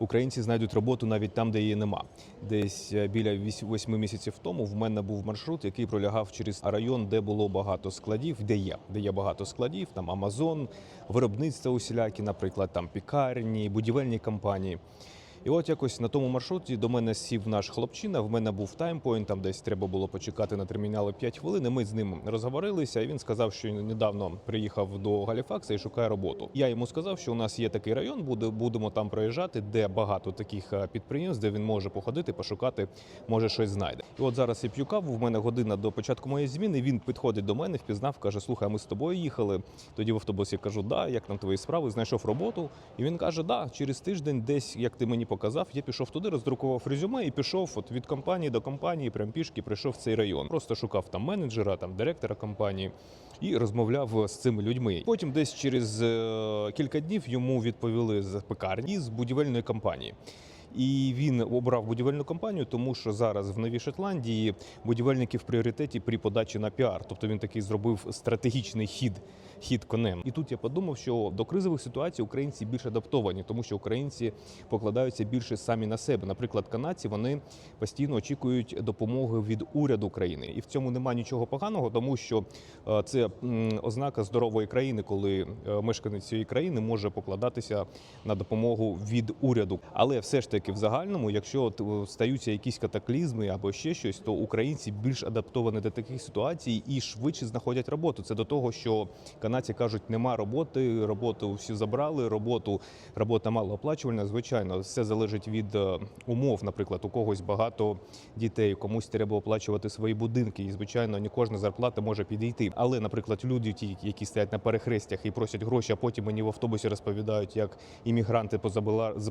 українці знайдуть роботу навіть там, де її нема. Десь е, біля 8 місяців тому в мене був маршрут, який пролягав через район, де було багато складів, де є, де є багато складів, там Амазон, виробництво усілякі, наприклад, там пікарні, будівельні компанії. І от якось на тому маршруті до мене сів наш хлопчина. В мене був таймпойнт, там десь треба було почекати на терміналі 5 хвилин. і Ми з ним розговорилися. І він сказав, що недавно приїхав до Галіфакса і шукає роботу. Я йому сказав, що у нас є такий район, буде будемо там проїжджати, де багато таких е, підприємств, де він може походити, пошукати, може щось знайде. І от зараз я п'ю каву. В мене година до початку моєї зміни. Він підходить до мене, впізнав, каже: Слухай, ми з тобою їхали. Тоді в автобусі кажу, да, як там твої справи, знайшов роботу. І він каже: Да, через тиждень, десь як ти мені показав, я пішов туди, роздрукував резюме і пішов от від компанії до компанії, прям пішки прийшов в цей район. Просто шукав там менеджера, там директора компанії і розмовляв з цими людьми. Потім, десь через е, кілька днів, йому відповіли з пекарні з будівельної компанії. І він обрав будівельну компанію, тому що зараз в Новій Шотландії будівельники в пріоритеті при подачі на піар. Тобто він такий зробив стратегічний хід, хід конем. І тут я подумав, що до кризових ситуацій українці більш адаптовані, тому що українці покладаються більше самі на себе. Наприклад, канадці вони постійно очікують допомоги від уряду України, і в цьому немає нічого поганого, тому що е, це ознака здорової країни, коли е, мешканець цієї країни може покладатися на допомогу від уряду. Але все ж таки, в загальному, якщо от, е, стаються якісь катаклізми або ще щось, то українці більш адаптовані до таких ситуацій і швидше знаходять роботу. Це до того, що канадці кажуть, нема роботи, роботу всі забрали, роботу робота малооплачувальна. Звичайно, все залежить від е, умов. Наприклад, у когось багато дітей, комусь треба оплачувати свої будинки, і звичайно, не кожна зарплата може підійти. Але, наприклад, люди, ті, які стоять на перехрестях і просять гроші, а потім мені в автобусі розповідають, як іммігранти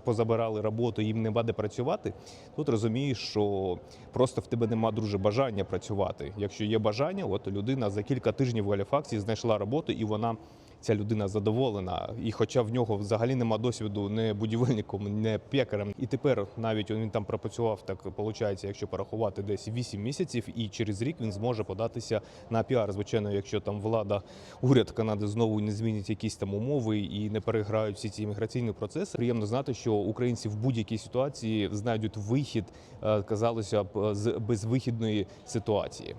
позабирали роботу, їм нема де працювати. Тут розумієш, що просто в тебе нема друже бажання працювати. Якщо є бажання, от людина за кілька тижнів в Галіфаксі знайшла роботу, і вона. Ця людина задоволена, і хоча в нього взагалі нема досвіду не будівельником, не пекарем. І тепер навіть він там пропрацював так, виходить, якщо порахувати десь 8 місяців, і через рік він зможе податися на піар. Звичайно, якщо там влада, уряд Канади знову не змінить якісь там умови і не переграють всі ці імміграційні процеси. Приємно знати, що українці в будь-якій ситуації знайдуть вихід, е, казалося б, з безвихідної ситуації.